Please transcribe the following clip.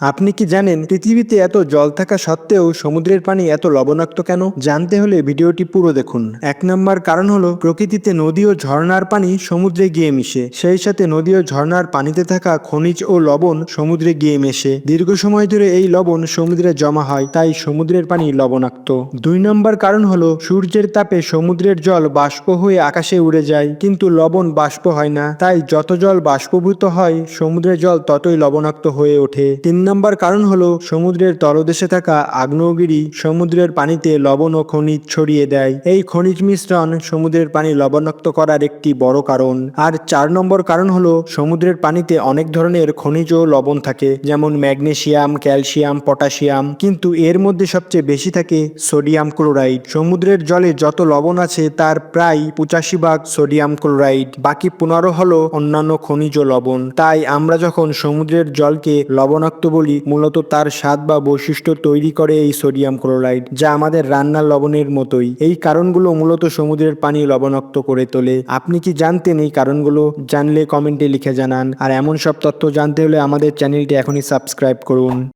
আপনি কি জানেন পৃথিবীতে এত জল থাকা সত্ত্বেও সমুদ্রের পানি এত লবণাক্ত কেন? জানতে হলে ভিডিওটি পুরো দেখুন। এক নম্বর কারণ হলো প্রকৃতিতে নদী ও ঝর্ণার পানি সমুদ্রে গিয়ে মিশে। সেই সাথে নদী ও ঝর্ণার পানিতে থাকা খনিজ ও লবণ সমুদ্রে গিয়ে মেশে। দীর্ঘ সময় ধরে এই লবণ সমুদ্রে জমা হয়, তাই সমুদ্রের পানি লবণাক্ত। দুই নম্বর কারণ হলো সূর্যের তাপে সমুদ্রের জল বাষ্প হয়ে আকাশে উড়ে যায়, কিন্তু লবণ বাষ্প হয় না। তাই যত জল বাষ্পভূত হয়, সমুদ্রের জল ততই লবণাক্ত হয়ে ওঠে। তিন নম্বর কারণ হলো, সমুদ্রের তলদেশে থাকা আগ্নেয়গিরি সমুদ্রের পানিতে লবণ ও খনিজ ছড়িয়ে দেয়। এই খনিজ মিশ্রণ সমুদ্রের পানি লবণাক্ত করার একটি বড় কারণ। আর চার নম্বর কারণ হলো, সমুদ্রের পানিতে অনেক ধরনের খনিজ ও লবণ থাকে, যেমন ম্যাগনেশিয়াম, ক্যালসিয়াম, পটাশিয়াম। কিন্তু এর মধ্যে সবচেয়ে বেশি থাকে সোডিয়াম ক্লোরাইড। সমুদ্রের জলে যত লবণ আছে, তার প্রায় পঁচাশি ভাগ সোডিয়াম ক্লোরাইড। বাকি পনেরো হলো অন্যান্য খনিজ লবণ। তাই আমরা যখন সমুদ্রের জলকে লবণাক্ত বলি, মূলত তার স্বাদ বা বৈশিষ্ট্য তৈরি করে এই সোডিয়াম ক্লোরাইড, যা আমাদের রান্নার লবণের মতোই। এই কারণগুলো মূলত সমুদ্রের পানি লবণাক্ত করে তোলে। আপনি কি জানতেন এই কারণগুলো? জানলে কমেন্টে লিখে জানান। আর এমন সব তথ্য জানতে হলে আমাদের চ্যানেলটি এখনই সাবস্ক্রাইব করুন।